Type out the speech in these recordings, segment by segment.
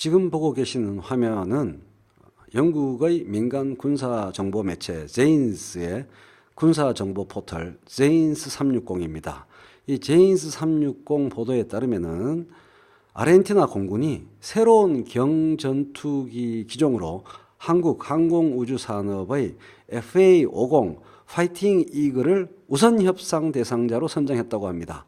지금 보고 계시는 화면은 영국의 민간 군사 정보 매체 제인스의 군사 정보 포털 제인스 360입니다. 이 제인스 360 보도에 따르면은 아르헨티나 공군이 새로운 경전투기 기종으로 한국 항공우주산업의 FA50 파이팅 이글을 우선 협상 대상자로 선정했다고 합니다.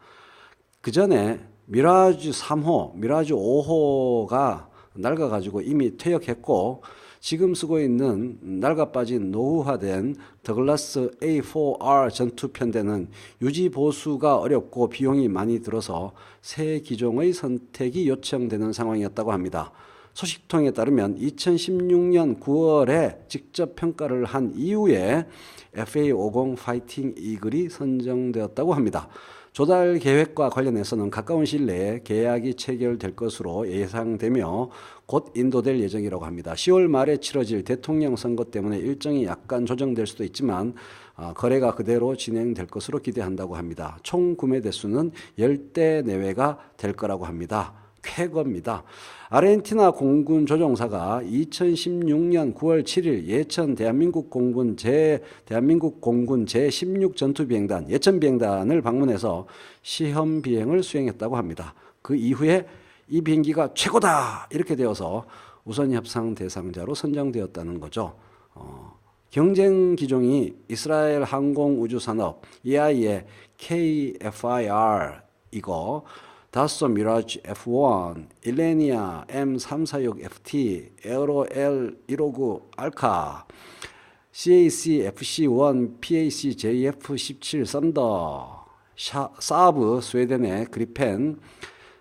그 전에 미라주 3호, 미라주 5호가 낡아가지고 이미 퇴역했고 지금 쓰고 있는 낡아 빠진 노후화된 더글라스 A4R 전투 편대는 유지 보수가 어렵고 비용이 많이 들어서 새 기종의 선택이 요청되는 상황이었다고 합니다. 소식통에 따르면 2016년 9월에 직접 평가를 한 이후에 FA50 파이팅 이글이 선정되었다고 합니다. 조달 계획과 관련해서는 가까운 시일 내에 계약이 체결될 것으로 예상되며 곧 인도될 예정이라고 합니다. 10월 말에 치러질 대통령 선거 때문에 일정이 약간 조정될 수도 있지만 아, 거래가 그대로 진행될 것으로 기대한다고 합니다. 총 구매 대수는 10대 내외가 될 거라고 합니다. 쾌거입니다. 아르헨티나 공군 조종사가 2016년 9월 7일 예천 대한민국 공군 제 대한민국 공군 제16 전투 비행단 예천 비행단을 방문해서 시험 비행을 수행했다고 합니다. 그 이후에 이 비행기가 최고다 이렇게 되어서 우선 협상 대상자로 선정되었다는 거죠. 어, 경쟁 기종이 이스라엘 항공우주산업 EI의 KFIR 이거 다소 미라지 F1, 일레니아 M346FT, 에어로 L159 알카, CAC FC1, PAC JF17 썬더, 사브 스웨덴의 그리펜,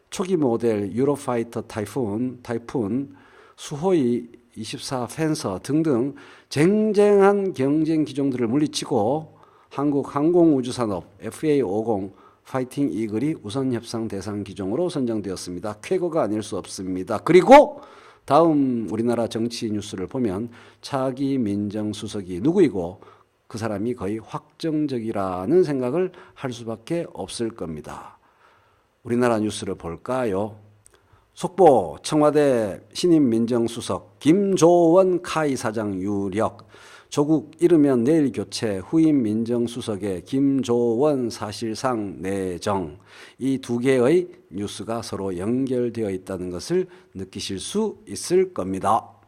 초기 모델 유로파이터 타이푼, 타이푼, 수호이 24 펜서 등등 쟁쟁한 경쟁 기종들을 물리치고 한국 항공우주산업 FA50 파이팅 이글이 우선 협상 대상 기종으로 선정되었습니다. 쾌거가 아닐 수 없습니다. 그리고 다음 우리나라 정치 뉴스를 보면 차기 민정수석이 누구이고 그 사람이 거의 확정적이라는 생각을 할 수밖에 없을 겁니다. 우리나라 뉴스를 볼까요? 속보 청와대 신임 민정수석 김조원 카이 사장 유력 조국 이르면 내일 교체 후임 민정수석의 김조원 사실상 내정 이 두 개의 뉴스가 서로 연결되어 있다는 것을 느끼실 수 있을 겁니다.